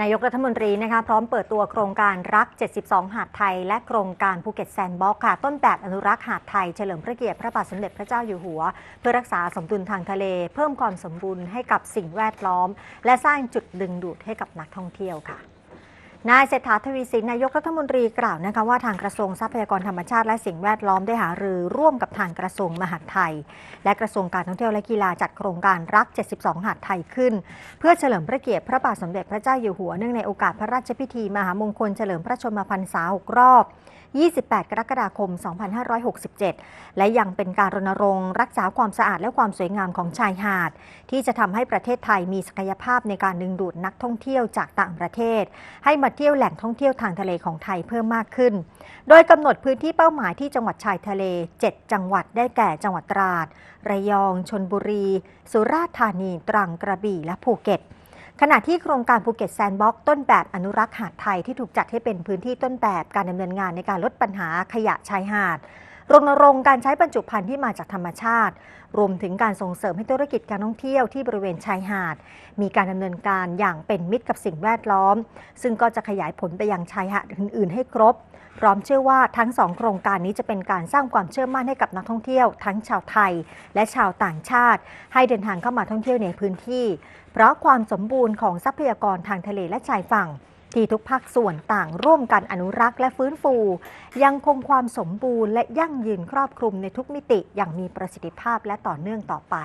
นายกรัฐมนตรีนะคะพร้อมเปิดตัวโครงการรัก 72 หาดไทย และโครงการภูเก็ตแซนด์บ็อกค่ะ ต้นแบบอนุรักษ์หาดไทย เฉลิมพระเกียรติพระบาทสมเด็จพระเจ้าอยู่หัว เพื่อรักษาสมดุลทางทะเล เพิ่มความสมบูรณ์ให้กับสิ่งแวดล้อม และสร้างจุดดึงดูดให้กับนักท่องเที่ยวค่ะ นายเศรษฐาทวีสินนายกรัฐมนตรีกล่าวนะคะว่าทางกระทรวงทรัพยากรธรรมชาติและสิ่งแวดล้อมได้หารือร่วมกับทางกระทรวงมหาดไทย และกระทรวงการท่องเที่ยวและกีฬาจัดโครงการรัก 72 หาดไทยขึ้น เพื่อเฉลิมพระเกียรติพระบาทสมเด็จพระเจ้าอยู่หัวเนื่องในโอกาสพระราชพิธีมหามงคลเฉลิมพระชนมพรรษา6รอบ 28 กรกฎาคม 2567 และยังเป็นการรณรงค์รักษาความสะอาดและความสวยงามของชายหาด ที่จะทำให้ประเทศไทยมีศักยภาพในการดึงดูดนักท่องเที่ยวจากต่างประเทศ ให้มาเที่ยวแหล่งท่องเที่ยวทางทะเลของไทยเพิ่มมากขึ้น โดยกำหนดพื้นที่เป้าหมายที่จังหวัดชายทะเล 7 จังหวัดได้แก่จังหวัดตราด ระยอง ชนบุรี สุราษฎร์ธานี ตรัง กระบี่ และภูเก็ต ขณะที่โครงการภูเก็ตแซนด์บ็อกซ์ต้นแบบอนุรักษ์หาดไทยที่ถูกจัดให้เป็นพื้นที่ต้นแบบการดำเนินงานในการลดปัญหาขยะชายหาด รณรงค์การใช้บรรจุภัณฑ์ที่มาจากธรรมชาติ รวมถึงการส่งเสริมให้ธุรกิจการท่องเที่ยวที่บริเวณชายหาด มีการดำเนินการอย่างเป็นมิตรกับสิ่งแวดล้อม ซึ่งก็จะขยายผลไปยังชายหาดอื่น ๆ ให้ครบ พร้อมเชื่อว่าทั้งสองโครงการนี้จะเป็นการสร้างความเชื่อมั่นให้กับนักท่องเที่ยว ทั้งชาวไทย และชาวต่างชาติ ให้เดินทางเข้ามาท่องเที่ยวในพื้นที่ เพราะความสมบูรณ์ของทรัพยากรทางทะเลและชายฝั่ง ที่ทุกภาคส่วนต่างร่วมกันอนุรักษ์และฟื้นฟู ยังคงความสมบูรณ์และยั่งยืนครอบคลุมในทุกมิติอย่างมีประสิทธิภาพและต่อเนื่องต่อไป